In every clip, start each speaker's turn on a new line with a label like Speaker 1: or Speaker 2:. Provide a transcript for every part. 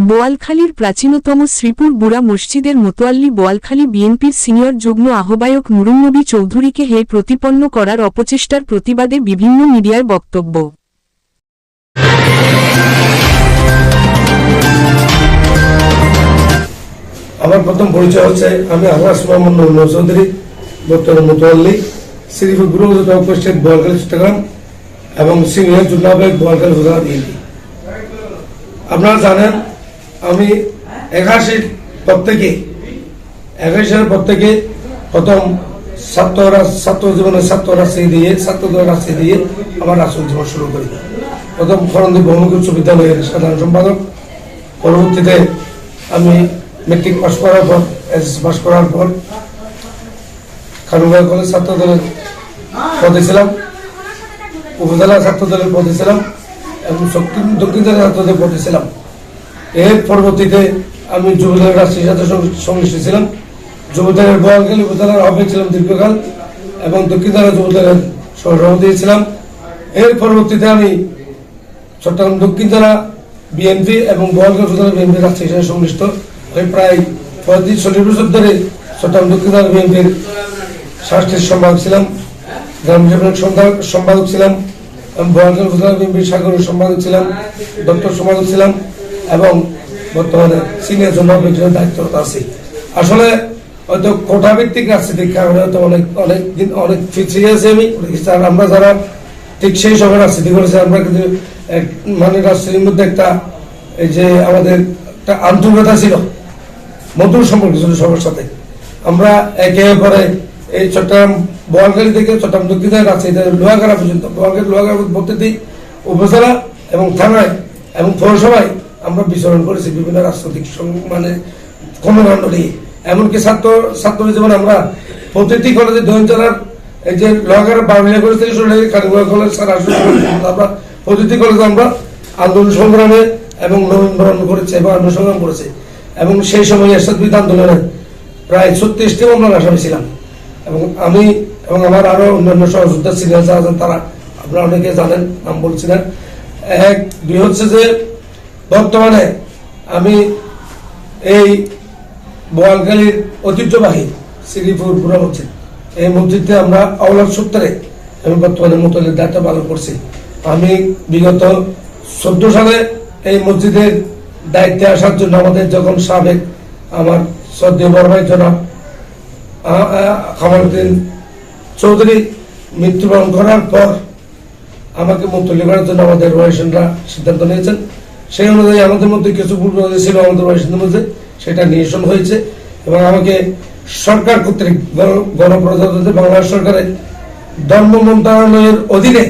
Speaker 1: বোয়ালখালীর প্রাচীনতম শ্রীপুর বুড়া মসজিদের মোতোয়াল্লি বোয়ালখালী বিএনপির সিনিয়র যুগ্ম আহ্বায়ক নুরুন্নবী চৌধুরীকে হে প্রতিপন্ন করার অপচেষ্টার প্রতিবাদে বিভিন্ন মিডিয়ার বক্তব্য।
Speaker 2: আমার প্রথম পরিচয় হচ্ছে আমি আল্লাহ সুমামুন চৌধুরী গুরু স্টেট চট্টগ্রাম এবং সিনিয়র বিএনপি আপনারা জানেন, আমি একাশির পর থেকে একাশি সালের পর থেকে প্রথম ছাত্ররা ছাত্র জীবনে ছাত্র রাজশাহী দিয়ে ছাত্রদের দিয়ে আমার রাষ্ট্র জীবন শুরু করি। প্রথম খরন্দী বহুমুখী উচ্চ বিদ্যালয়ের সাধারণ সম্পাদক। পরবর্তীতে আমি মেট্রিক পাস করার পর এস পাস করার পর খানুগাঁও কলেজ ছাত্র দলের পদে ছিলাম। উপজেলা ছাত্র দলের পদে ছিলাম এবং শক্তি দক্ষিণ জেলা ছাত্রদের পদে ছিলাম। এর পরবর্তীতে আমি যুবদলের রাষ্ট্রীয় সাথে সংশ্লিষ্ট ছিলাম। যুবদলের বোয়ালখালী উপজেলার আহ্বায়ক ছিলাম দীর্ঘকাল এবং দক্ষিণ জেলা যুবদলের সহসভাপতি ছিলাম। এর পরবর্তীতে আমি চট্টগ্রাম দক্ষিণ জেলা বিএনপি এবং বোয়ালখালী উপজেলা বিএনপি রাষ্ট্রীয় সাথে সংশ্লিষ্ট আমি প্রায় পঁয়ত্রিশ চল্লিশ বছর ধরে চট্টগ্রাম দক্ষিণ জেলা বিএনপির সাংস্কৃতিক সম্পাদক ছিলাম, গ্রাম সম্পাদক ছিলাম বোয়ালখালী উপজেলা বিএনপির সাগরের সম্পাদক ছিলাম, দপ্তর সম্পাদক ছিলাম, এবং বর্তমানে সিনিয়র জন্য দায়িত্বরত আছি। আসলে হয়তো কোটা ভিত্তিক রাজনীতির কারণে হয়তো অনেক অনেক দিন, অনেক পিছিয়ে আছি আমি আমরা যারা ঠিক সেই সময় রাজনীতি করেছি, আমরা কিন্তু মানে রাজনীতির মধ্যে একটা, এই যে আমাদের একটা আন্তরিকতা ছিল, মধুর সম্পর্ক ছিল সবার সাথে। আমরা একে অপরে এই চট্টগ্রাম বোয়ালখালী থেকে চট্টগ্রাম দক্ষিণ রাজশাহী লোহাগাড়া পর্যন্ত বোয়ালখালী লোহাগাড়া প্রতিটি উপজেলা এবং থানায় এবং পৌরসভায় আমরা বিচরণ করেছি বিভিন্ন রাজনৈতিক মানে কর্মকাণ্ড নিয়ে। এমনকি ছাত্র ছাত্র জীবনে আমরা প্রতিটি কলেজে দৈন এই যে লোহাগাড়া বারুলিয়া কলেজ থেকে শুরু করে কালীগঞ্জ কলেজ সরাসরি আমরা প্রতিটি কলেজে আমরা আন্দোলন সংগ্রামে এবং নবীনবরণ করেছে এবং আন্দোলন সংগ্রাম করেছে। এবং সেই সময় এরশাদ বিরোধী আন্দোলনে প্রায় ছত্রিশটি মামলার আসামি ছিলাম। এবং আমি এবং আমার আরও অন্যান্য সহযোদ্ধা সিনিয়র যারা আছেন, তারা আপনারা অনেকে জানেন, নাম বলছি না এক, দুই হচ্ছে যে বর্তমানে আমি এই বোয়ালখালীর ঐতিহ্যবাহী শ্রীপুর পুরা মসজিদ। এই মসজিদে আমরা আওলার সূত্রে আমি বর্তমানে মোতলের দায়িত্ব পালন করছি। আমি বিগত চোদ্দ সালে এই মসজিদের দায়িত্বে আসার জন্য আমাদের যখন সাবেক আমার শ্রদ্ধেয় বড় ভাই জনাব খামারুদ্দিন চৌধুরী মৃত্যুবরণ করার পর আমাকে মুক্তলি করার জন্য আমাদের রয়েশনরা সিদ্ধান্ত নিয়েছেন। সেই অনুযায়ী আমাদের মধ্যে কিছু ভুল ছিল আমাদের রয়েশনের মধ্যে, সেটা নিরসন হয়েছে এবং আমাকে সরকার কর্তৃক গণ- গণপ্রজাতন্ত্রী বাংলাদেশ সরকারের ধর্ম মন্ত্রণালয়ের অধীনে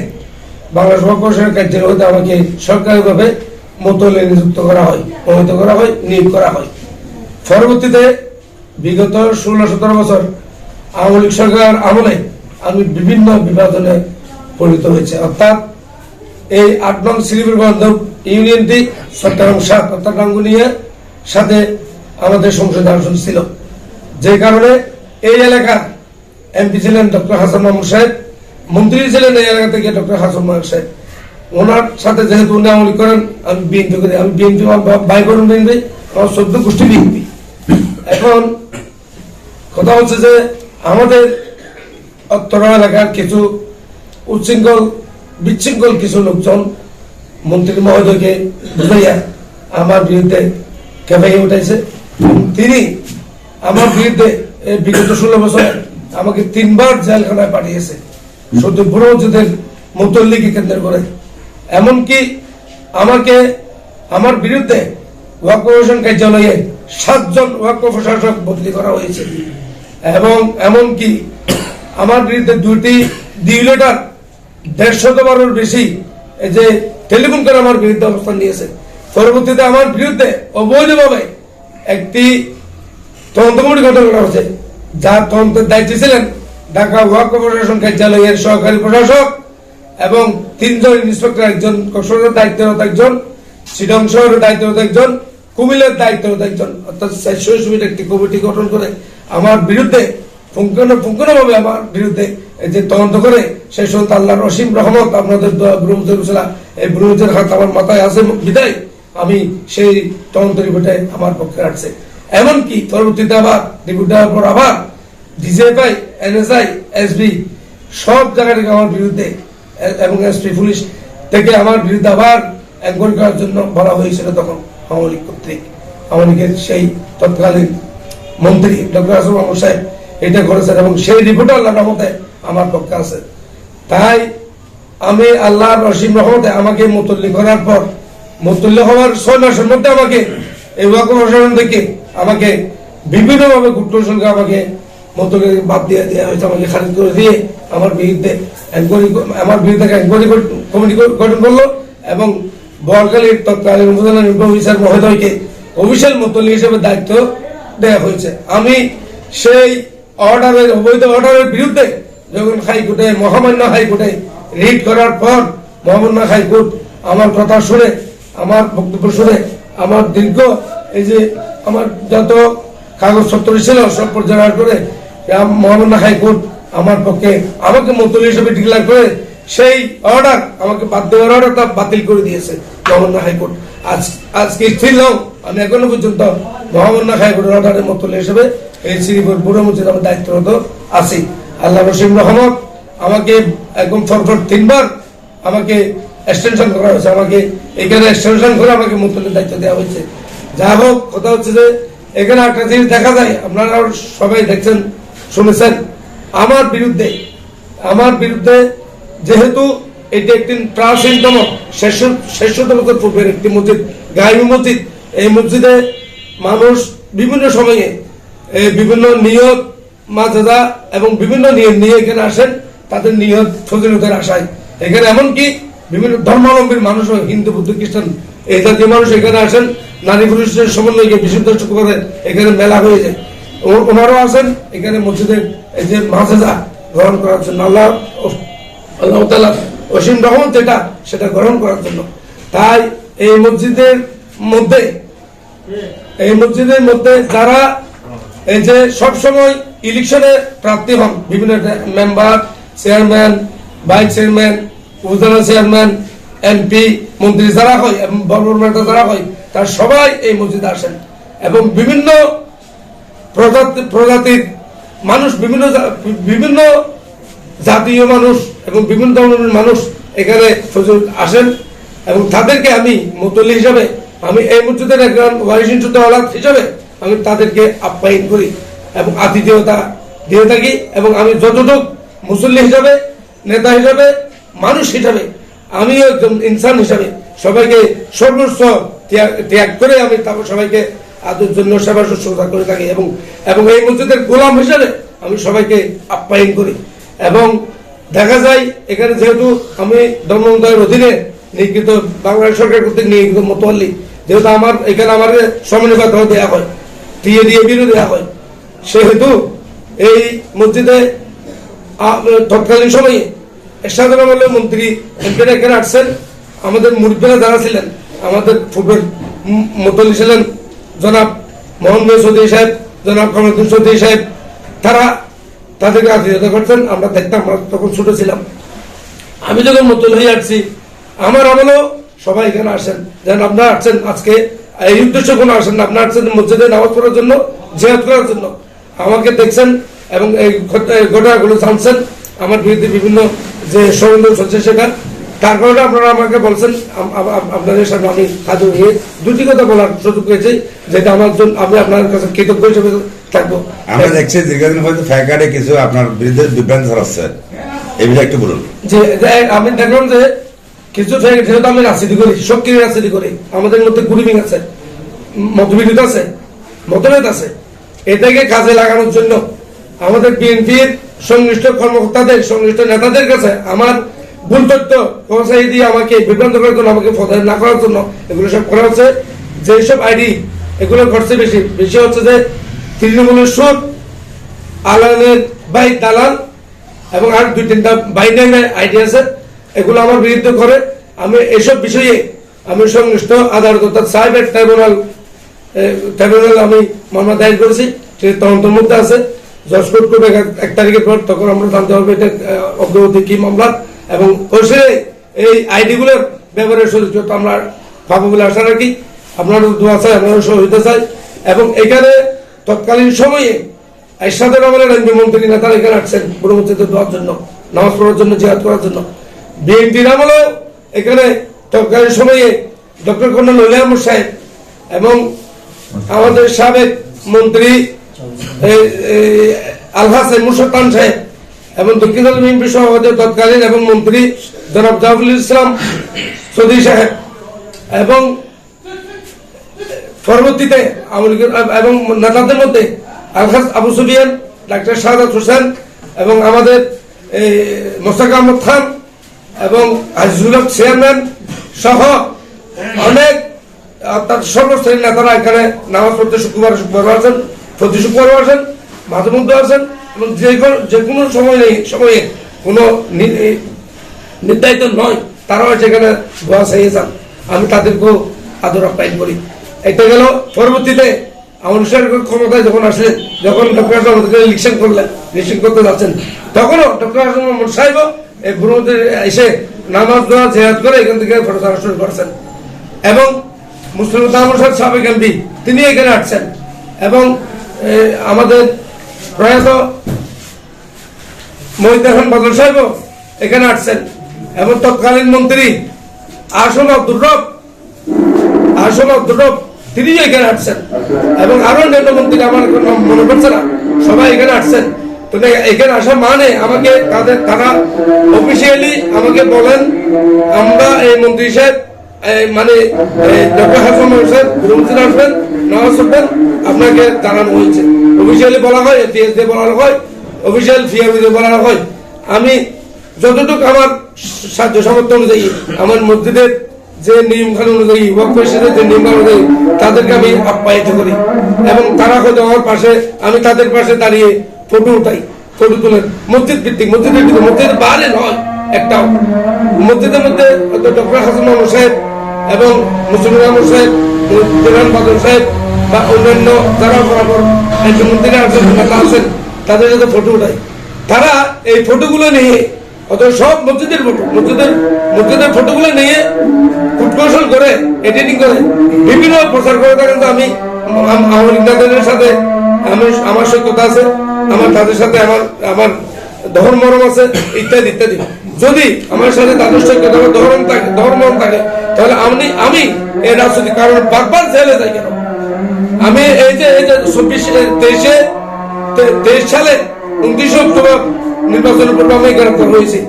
Speaker 2: বাংলা সভা কমিশনের কার্যের হতে আমাকে সরকারিভাবে মোতলে নিযুক্ত করা হয় মনোনীত করা হয়, নিয়োগ করা হয়। পরবর্তীতে বিগত ষোলো সতেরো বছর আওয়ামী লীগ সরকার আমলে আমি বিভিন্ন বিভাজনে পরিণত হয়েছে। অর্থাৎ এই আট নং শ্রীপুর বান্ধব ইউনিয়নটি চট্টগ্রাম সাত, অর্থাৎ রাঙ্গুনিয়া সাথে আমাদের সংসদে আসন ছিল। যে কারণে এই এলাকার এমপি ছিলেন ডক্টর হাসান মাহমুদ সাহেব মন্ত্রী ছিলেন এই এলাকা থেকে ডক্টর হাসান মাহমুদ সাহেব। ওনার সাথে যেহেতু উনি আমলি করেন, আমি বিএনপি করি আমি বিএনপি ভাই করুন বিএনপি, আমার চোদ্দ গোষ্ঠী বিএনপি। এখন কথা হচ্ছে যে আমাদের অত্তর এলাকার কিছু উচ্ছৃঙ্খল বিশৃঙ্খল কিছু লোকজন মন্ত্রী মহোদয়কে বুঝাইয়া আমার বিরুদ্ধে কেঁপাইয়ে উঠাইছে। তিনি আমার বিরুদ্ধে বিগত ষোলো বছর আমাকে তিনবার জেলখানায় পাঠিয়েছে। শুধু বুড়ো মসজিদের মুতল্লিকে কেন্দ্র করে। এমনকি আমাকে, আমার বিরুদ্ধে ওয়াক কমিশন কার্যালয়ে সাতজন ওয়াক প্রশাসক বদলি করা হয়েছে। এবং এমনকি আমার বিরুদ্ধে দুটি দুই লেটার দেড়শত বেশি যে টেলিফোন করে আমার বিরুদ্ধে অবস্থান নিয়েছে। পরবর্তীতে আমার বিরুদ্ধে অবৈধভাবে একটি তদন্ত কমিটি গঠন করা হয়েছে যার তদন্তের দায়িত্বে ছিলেন ঢাকা ওয়াক প্রশাসন কার্যালয়ের সহকারী প্রশাসক এবং তিনজন ইন্সপেক্টর, একজন কক্সবাজার দায়িত্বরত একজন চিটং শহরের দায়িত্বরত একজন, কুমিল্লার দায়িত্বরত একজন। অর্থাৎ চারশো একটি কমিটি গঠন করে আমার বিরুদ্ধে, পুঙ্খানু পুঙ্খানুভাবে আমার বিরুদ্ধে যে তদন্ত করে, সেই সময় আল্লাহর অসীম রহমত আপনাদের উসলা এই ব্রহ্মদের হাত আমার মাথায় আছে বিদায় আমি সেই তদন্ত রিপোর্টে আমার পক্ষে রাখছে। এমনকি পরবর্তীতে আবার রিপোর্ট দেওয়ার পর আবার ডিজিএফআই এনএসআই, এসবি, সব জায়গা থেকে আমার বিরুদ্ধে, এবং এসপি পুলিশ থেকে আমার বিরুদ্ধে আবার এনকোয়ারি করার জন্য বলা হয়েছিল তখন আওয়ামী লীগ কর্তৃক। আওয়ামী লীগের সেই তৎকালীন মন্ত্রী ডক্টর আসম মাহমুদ সাহেব এটা করেছেন এবং সেই রিপোর্ট আল্লাহ রহমতে আমার পক্ষে আছে। তাই আমি আল্লাহ রসিম রহমতে আমাকে মুতল্লি করার পর, মুতল্লি হওয়ার ছয় মাসের মধ্যে আমাকে এই প্রশাসন থেকে আমাকে বিভিন্নভাবে কুটকৌশলকে আমাকে মুতল্লি বাদ দিয়ে দেওয়া হয়েছে, আমাকে খারিজ করে দিয়ে আমার বিরুদ্ধে আমার বিরুদ্ধে এনকোয়ারি কমিটি গঠন করল এবং বরকালীর তৎকালীন উপজেলা নির্বাহী অফিসার মহোদয়কে অফিসিয়াল মুতল্লি হিসেবে দায়িত্ব দেওয়া হয়েছে। আমি সেই অর্ডারের, অবৈধ অর্ডারের বিরুদ্ধে যখন হাইকোর্টে, মহামান্য হাইকোর্টে রিট করার পর মহামান্য হাইকোর্ট আমার কথা শুনে, আমার বক্তব্য শুনে আমার দীর্ঘ এই যে আমার যত কাগজপত্র ছিল সব পর্যালোচনা করে মহামান্য হাইকোর্ট আমার পক্ষে আমাকে মন্ত্রী হিসেবে ডিক্লেয়ার করে সেই অর্ডার আমাকে বাদ দেওয়ার অর্ডারটা বাতিল করে দিয়েছে মহামান্য হাইকোর্ট। আজ, আজকে স্থির নাও আমি এখনও পর্যন্ত মহামান্য হাইকোর্টের অর্ডারের মন্ত্রী হিসেবে এই শ্রীপুর বুড়ো মসজিদ আমার দায়িত্বরত আছি। আল্লাহ রসিম রহমত, আমাকে একদম ফরফর তিনবার আমাকে এক্সটেনশন করা হয়েছে। আমাকে এখানে এক্সটেনশন করে আমাকে মুতলের দায়িত্ব দেওয়া হয়েছে। যা হোক, কথা হচ্ছে যে এখানে একটা জিনিস দেখা যায়। আপনারা সবাই দেখছেন শুনেছেন? আমার বিরুদ্ধে আমার বিরুদ্ধে যেহেতু এটি একটি প্রাচীনতম শেষতম পূর্বের একটি মসজিদ গাইবী মসজিদ, এই মসজিদে মানুষ বিভিন্ন সময়ে বিভিন্ন নিয়ত, মাজাদা এবং বিভিন্ন নিয়ম নিয়ে এখানে আসেন, তাদের নিয়ত ফজিলতের আশায়। এখানে এমনকি বিভিন্ন ধর্মাবলম্বীর মানুষ হিন্দু, বুদ্ধ, খ্রিস্টান, এই জাতীয় মানুষ এখানে আসেন, নারী পুরুষের সমন্বয়কে বিশুদ্ধ করে এখানে মেলা হয়ে যায়। ওনারাও আছেন, এখানে মসজিদের এই যে মাজাদা গ্রহণ করার জন্য, আল্লাহ আল্লাহ তালা অসীম রহমত যেটা, সেটা গ্রহণ করার জন্য। তাই এই মসজিদের মধ্যে, এই মসজিদের মধ্যে যারা এই যে সব সময় ইলেকশনে প্রার্থী হন, বিভিন্ন মেম্বার চেয়ারম্যান ভাইস চেয়ারম্যান উপজেলা চেয়ারম্যান এমপি মন্ত্রী যারা হয়, এবং বড় যারা হয়, তারা সবাই এই মসজিদে আসেন। এবং বিভিন্ন প্রজাতির মানুষ, বিভিন্ন বিভিন্ন জাতীয় মানুষ এবং বিভিন্ন ধরনের মানুষ এখানে আসেন এবং তাদেরকে আমি মুতল্লি হিসাবে, আমি এই মসজিদের একজন ওয়ারিসিন শুদ্ধ হিসাবে আমি তাদেরকে আপ্যায়ন করি এবং আতিথেয়তা দিয়ে থাকি এবং আমি যতটুক মুসল্লি হিসাবে, নেতা হিসাবে, মানুষ হিসাবে, আমিও একজন ইনসান হিসাবে সবাইকে সর্বোচ্চ ত্যাগ করে আমি তারপর সবাইকে আদর জন্য সেবা শুশ্রূষা করে থাকি এবং এবং এই মসজিদের গোলাম হিসাবে আমি সবাইকে আপ্যায়ন করি। এবং দেখা যায়, এখানে যেহেতু আমি ধর্মমন্ত্রণের অধীনে নিয়োজিত বাংলাদেশ সরকার কর্তৃক নিয়োজিত মোতোয়াল্লি, যেহেতু আমার, এখানে আমার সমন্বয় দেওয়া হয়, টিএ দিয়ে বিরো দেওয়া হয়, সেহেতু এই মসজিদে তৎকালীন সময়ে এরশাদ আমলের মন্ত্রী এমপিরা এখানে আসছেন আমাদের মুরব্বীরা যারা ছিলেন, আমাদের ফুটবল মতলি ছিলেন জনাব মোহাম্মদ চৌধুরী সাহেব, জনাব কমরুদ্দিন চৌধুরী সাহেব, তারা তাদেরকে আতিথ্যতা করছেন, আমরা দেখতাম, আমরা তখন ছোট ছিলাম। আমি যখন মুতল হয়ে আসছি, আমার আমলেও সবাই এখানে আসেন। যেন আপনারা আসছেন আজকে, এই উদ্দেশ্য কোনো আসেন না, আপনারা আসছেন মসজিদে নামাজ পড়ার জন্য জেহাদ করার জন্য। আমাকে দেখছেন এবং এই ঘটনাগুলো জানছেন। আমার বিরুদ্ধে বিভিন্ন যে ষড়যন্ত্র চলছে সেখান তার কারণে আপনারা আমাকে বলছেন আপনাদের সামনে আমি কাজে হয়ে দুটি কথা বলার সুযোগ পেয়েছি যেটা আমার জন্য আমি আপনার কাছে কৃতজ্ঞ হিসেবে থাকব।
Speaker 3: আমরা দেখছি দীর্ঘদিন হয়তো ফ্যাকার্ডে কিছু আপনার বিরুদ্ধে বিভ্রান্ত ছড়াচ্ছে এই বিষয়ে একটু বলুন।
Speaker 2: যে আমি দেখলাম যে কিছু যেহেতু আমি রাজনীতি করি সক্রিয় রাজনীতি করি আমাদের মধ্যে গ্রুপিং আছে মতবিরোধ আছে মতভেদ আছে এটাকে কাজে লাগানোর জন্য আমাদের বিএনপির সংশ্লিষ্ট কর্মকর্তাদের সংশ্লিষ্ট নেতাদের কাছে আমার ভুল তথ্য দিয়ে আমাকে, বিভ্রান্ত করার জন্য আমাকে না করার জন্য এগুলো সব করা হচ্ছে। যেসব আইডি এগুলো ঘটছে বেশি। বেশি হচ্ছে যে তৃণমূলের সুদ আলানের দালাল এবং আর দুই তিনটা আইডিয়া আছে, এগুলো আমার বিরুদ্ধে করে। আমি এসব বিষয়ে আমি সংশ্লিষ্ট আদালত অর্থাৎ সাইবার ট্রাইব্যুনাল ট্রাইব্যুনাল আমি মামলা দায়ের করেছি সেটি মধ্যে আছে। জজ কোর্ট করবে এক তারিখের পর তখন আমরা জানতে পারব এটা অগ্রগতি কি মামলা। এবং পরিশেষে এই আইডি গুলোর ব্যবহারের সুযোগ আমরা পাবো বলে আশা রাখি, আপনারও দোয়া চাই, আপনারও সহযোগিতা চাই। এবং এখানে তৎকালীন সময়ে এরশাদের আইনজীবী মন্ত্রী নেতারা এখানে আসছেন পুরো মসজিদে দেওয়ার জন্য, নামাজ পড়ার জন্য, জিহাদ করার জন্য। বিএনপির আমলেও এখানে তৎকালীন সময়ে ডক্টর উলি আহমদ সাহেব এবং আমাদের সাবেক মন্ত্রী এই আলহাসেন সাহেব। এবং দক্ষিণ বিএনপি সভাপতি তৎকালীন এবং মন্ত্রী জনাব জাফরুল ইসলাম সৌদি সাহেব। এবং পরবর্তীতে এবং নেতাদের মধ্যে আলহাজ আবু সুফিয়ান, ডাক্তার শাহাদ হোসেন এবং আমাদের এই মোস্তাক আহমদ খান এবং আজিজুল চেয়ারম্যান সহ অনেক অর্থাৎ সর্বশ্রেণীর নেতারা এখানে নামাজ পড়তে শুক্রবার শুক্রবার আসেন, প্রতি শুক্রবার আসেন মাঝে মধ্যে এবং যে কোনো যে কোনো সময় সময়ে কোনো নির্ধারিত নয়, তারাও সেখানে দোয়া চাইয়ে যান। আমি তাদেরকেও আদর আপ্যায়ন করি। এটা গেল পরবর্তীতে আমার ক্ষমতায় যখন আসলে যখন ডক্টর আমাদেরকে ইলেকশন করলেন ইলেকশন করতে যাচ্ছেন, তখনও ডক্টর মোহাম্মদ সাহেব এই বুড়োদের এসে নামাজ দোয়া জেহাদ করে এখান থেকে ফটো শুরু করেছেন। এবং মুসলিম তাহমদ সাহেব সাবেক এমপি তিনি এখানে আসছেন। এবং আমাদের প্রয়াত মহিদান বদল সাহেব, এখানে আসছেন। এবং তৎকালীন মন্ত্রী আসম আব্দুর রব আসম আব্দুর রব তিনি এখানে আসছেন। এবং আরও অন্যান্য মন্ত্রী, আমার মনে পড়ছে না, সবাই এখানে আসছেন। তো এখানে আসা মানে আমাকে তাদের, তারা অফিসিয়ালি আমাকে বলেন, আমরা এই মন্ত্রী সাহেব মানে ডক্টর হাসান সাহেব, গুরুমন্ত্রী আসবেন, নওয়াজ আপনাকে জানানো হয়েছে। অফিসিয়ালি বলা হয় দিয়ে বলা হয় অফিসিয়াল ফিয়ার দিয়ে বলা হয়। আমি যতটুকু আমার সাহায্য সামর্থ্য অনুযায়ী, আমার মসজিদের যে নিয়ম কানুন অনুযায়ী পরিষদের যে নিয়ম অনুযায়ী, তাদেরকে আমি আপ্যায়িত করি। এবং তারা হয়তো আমার পাশে, আমি তাদের পাশে দাঁড়িয়ে ফটো উঠাই, ফটো তুলে। মসজিদ ভিত্তিক মসজিদের ভিতরে মসজিদের বাইরে নয়, একটাও। মসজিদের মধ্যে ডক্টর হাসান মাহমুদ সাহেব এবং মুসলিম আহমদ সাহেব, প্রধান বাদল সাহেব বা অন্যান্য যারা বরাবর একজন মন্ত্রী আছেন আছেন তাদের সাথে ফটো উঠাই। তারা এই ফটোগুলো নিয়ে অত সব মসজিদের ফটো মসজিদের মসজিদের ফটোগুলো নিয়ে উৎকৌশল করে এডিটিং করে। বিভিন্ন প্রচার করে থাকেন তো আমি আমার নেতাদের সাথে, আমি, আমার সৈক্যতা আছে, আমার তাদের সাথে, আমার আমার ধর্ম মরম আছে, ইত্যাদি ইত্যাদি। যদি আমার সাথে তাদের বা ধর্ম থাকে ধর্ম থাকে, তাহলে আমি আমি এই রাজনৈতিক কারণে বারবার জেলে যাই কেন? আমি এই যে এই যে চব্বিশ, তেইশে তেইশ সালে উনত্রিশে অক্টোবর নির্বাচনের পূর্বে আমি গ্রেপ্তার হয়েছি।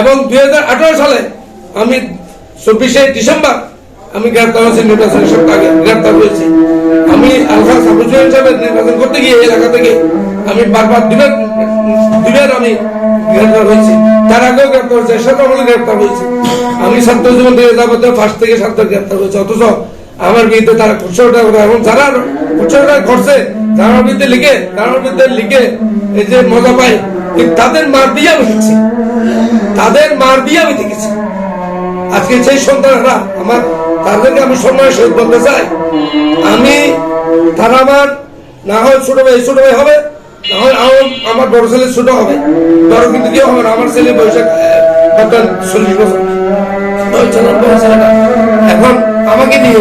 Speaker 2: এবং দুই হাজার আঠারো সালে আমি চব্বিশে ডিসেম্বর আমি গ্রেপ্তার হয়েছি, নির্বাচনের সপ্তাহ গ্রেপ্তার হয়েছি। আমি আলফা সাবুজুল হিসাবে নির্বাচন করতে গিয়ে এলাকা থেকে আমি বারবার দুবার দুবার আমি গ্রেপ্তার হয়েছি। তার আগেও গ্রেপ্তার হয়েছে সাথে আমলে গ্রেপ্তার হয়েছি। আমি ছাত্র জীবন থেকে যাবত ফার্স্ট থেকে সাতটা গ্রেপ্তার হয়েছে, অথচ আমার বিরুদ্ধে তারা করে, এবং যারা কুৎসটা করছে তার বিরুদ্ধে লিখে তার বিরুদ্ধে লিখে এই যে মজা কিন্তু তাদের মার দিয়ে আমি দেখছি। তাদের মার দিয়ে আমি দেখেছি। আজকে সেই সন্তানরা আমার, তাদেরকে আমি সম্মানের সহিত বলতে চাই। আমি, তারা আমার, না হয় ছোট ভাই ছোট ভাই হবে, না হয় আমার- বড় ছেলে ছোট হবে। বড় কিন্তু কি হবে আমার ছেলে বয়সে বর্তমান চল্লিশ বছর। এখন আমাকে নিয়ে,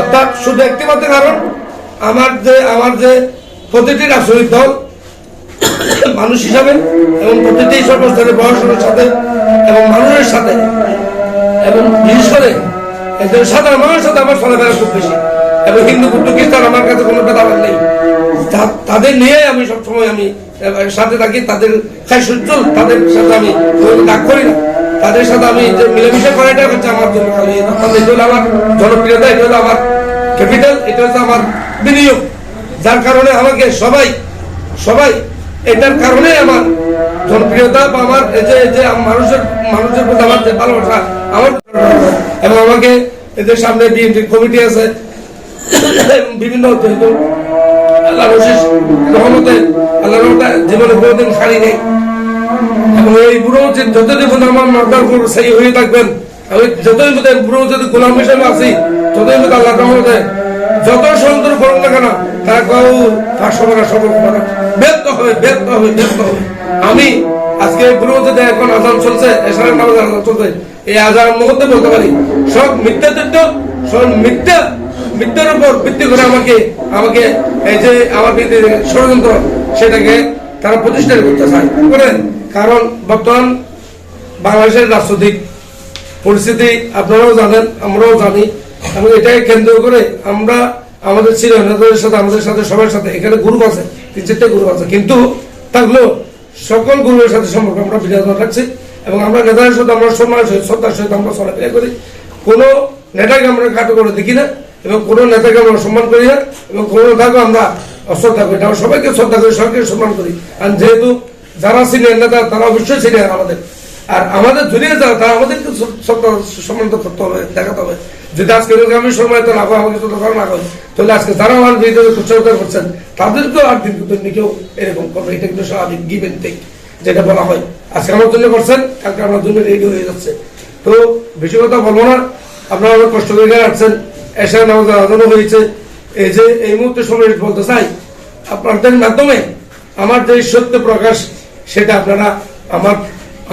Speaker 2: অর্থাৎ শুধু একটি মাত্র কারণ আমার যে আমার যে প্রতিটি রাজনৈতিক দল মানুষ হিসাবে এবং প্রতিটি সর্বস্তরের বয়সের সাথে এবং মানুষের সাথে এবং বিশেষ করে একজন সাধারণ মানুষের সাথে আমার চলাফেরা খুব বেশি। এবং হিন্দু বুদ্ধ খ্রিস্টান আমার কাছে কোনো ভেদাভেদ নেই। তাদের নিয়ে আমি সবসময় আমি সাথে থাকি, তাদের খাই সূর্যল তাদের সাথে আমি ডাক করি না। তাদের সাথে আমি যে মিলেমিশে করাটা হচ্ছে আমার জন্য খালি। আমার জনপ্রিয়তা, এটা হলো আমার ক্যাপিটাল এটা হচ্ছে আমার বিনিয়োগ। যার কারণে আমাকে সবাই সবাই, এটার কারণে আমার জনপ্রিয়তা বা আমার যে যে মানুষের মানুষের প্রতি আমার যে ভালোবাসা, আমার এবং আমাকে এদের সামনে বিএনপি কমিটি আছে, বিভিন্ন আল্লাহ রশিস রহমতে আল্লাহ রহমতে জীবনে কোনোদিন নেই। এবং এই বুড়ো যে যতদিন পর্যন্ত আমার মার্দার করব সেই হয়ে থাকবেন, আমি যতই মধ্যে পুরো যদি গোলাম হিসেবে আছি যতই মধ্যে আল্লাহ রহমতে যত সুন্দর করুন না কেন, তারা কেউ পাঁচশো টাকা সফল হবে। ব্যর্থ হবে ব্যর্থ হবে ব্যর্থ হবে। আমি আজকে মধ্যে এখন আজান চলছে এসারের নামাজ আজান চলছে। এই আজান মুহূর্তে বলতে পারি, সব মিথ্যা তথ্য, সব মিথ্যা, মিথ্যার উপর ভিত্তি করে আমাকে আমাকে এই যে আমার ষড়যন্ত্র, সেটাকে তারা প্রতিষ্ঠা করতে চায়। করেন, কারণ বর্তমান বাংলাদেশের রাজনৈতিক পরিস্থিতি আপনারাও জানেন, আমরাও জানি এবং এটাকে কেন্দ্র করে আমরা আমাদের নেতাদের সাথে, আমাদের সাথে, সবার সাথে, এখানে গ্রুপ আছে, তিন চারটে গ্রুপ আছে, কিন্তু থাকলেও সকল গ্রুপের সাথে সম্পর্ক, আমরা বিরাজমান রাখছি এবং আমরা নেতাদের সাথে, আমরা সম্মানের সহিত, শ্রদ্ধার সহিত আমরা চলাফেরা করি। কোনো নেতাকে আমরা কাটো করে দেখি না, এবং কোনো নেতাকে আমরা সম্মান করি না, এবং কোনো নেতাকে আমরা অশ্রদ্ধা করি আমরা সবাইকে শ্রদ্ধা করি, সবাইকে সম্মান করি। আর যেহেতু যারা সিনিয়র নেতা, তারা অবশ্যই সিনিয়র আমাদের। আর আমাদের জুনিয়র যারা, তারা আমাদেরকে সম্মানিত করতে হবে, দেখাতে হবে। যদি আজকে আমি সময় তো না হয় আমাকে তো না হয় তাহলে আজকে যারা আমার বিরুদ্ধে প্রচারতা করছেন, তাদেরকেও আর দিন কিন্তু কেউ এরকম করবে এটা কিন্তু স্বাভাবিক গিভ টেক যেটা বলা হয়। আজকে আমার জন্য করছেন, কালকে আমার জন্য রেডি হয়ে যাচ্ছে। তো বেশি কথা বলব না। আপনারা অনেক কষ্ট করে রাখছেন এসে আমাদের আদানো হয়েছে। এই যে এই মুহূর্তে সময় বলতে চাই, আপনাদের মাধ্যমে আমার যে সত্য প্রকাশ, সেটা আপনারা আমার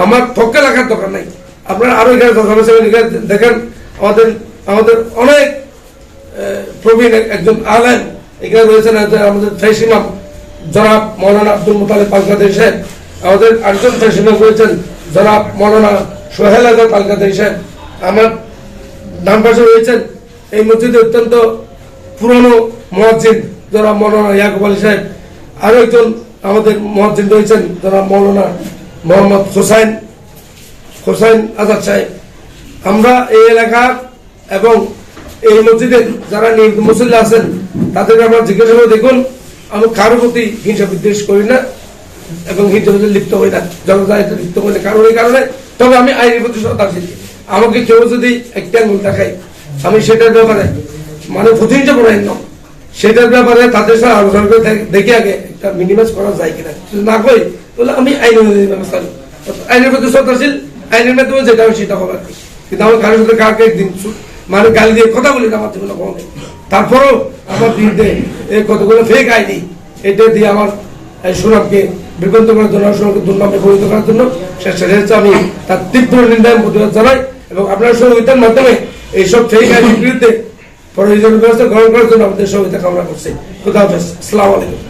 Speaker 2: আমার পক্ষে রাখার দরকার নাই। আপনারা আরও এখানে দেখেন। আমাদের আমাদের অনেক প্রবীণ একজন আলেম এখানে রয়েছেন আমাদের ফেসিমাম জনাব মৌলানা আব্দুল মুতালিব বাংলাদেশ আমাদের আরেকজন ফেসিমাম রয়েছেন জনাব মৌলানা সোহেল আজাদ বাংলাদেশ আমার ডান পাশে রয়েছেন এই মসজিদে অত্যন্ত পুরনো মহাজিন যারা মৌলানা ইয়াকুব আলী সাহেব। আরও একজন আমাদের মহাজিন রয়েছেন যারা মৌলানা মোহাম্মদ হোসাইন হোসাইন আজাদ সাহেব। আমরা এই এলাকার এবং এই মসজিদের যারা মুসল্লি আছেন তাদেরকে আমরা জিজ্ঞাসা করে দেখুন, আমি কারোর প্রতি হিংসা বিদ্বেষ করি না এবং হিংসা লিপ্ত হই না। জনতাতে লিপ্ত হই না কারণ এই কারণে। তবে আমি আইনের প্রতি শ্রদ্ধাশীল আমাকে কেউ যদি একটা আঙুল দেখায়, আমি সেটার ব্যাপারে মানে প্রতিহিংসা করাই না। সেটার ব্যাপারে তাদের সাথে আলোচনা করে দেখে আগে একটা মিনিমাইজ করা যায় কিনা। যদি না কই তাহলে আমি আইন ব্যবস্থা আইনের প্রতি শ্রদ্ধাশীল, আইনের মাধ্যমে যেটা হয় সেটা হবে। কিন্তু আমার কারোর সাথে কাউকে একদিন মানে গালি দিয়ে কথা বলি না, আমার জীবনে কোনো নেই। তারপরেও আমার বিরুদ্ধে এই কতগুলো ফেক আইনি এটা দিয়ে আমার সুনামকে বিভ্রান্ত করার জন্য, সুনামকে দুর্নামে পরিণত করার জন্য সেটা হচ্ছে আমি। তার তীব্র এবং প্রতিবাদ জানাই এবং আপনার সহযোগিতার মাধ্যমে এইসব ফেক আইনের বিরুদ্ধে প্রয়োজনীয় ব্যবস্থা গ্রহণ করার জন্য আমাদের সহযোগিতা কামনা করছি। খুদা হাফেজ। আসসালামু আলাইকুম।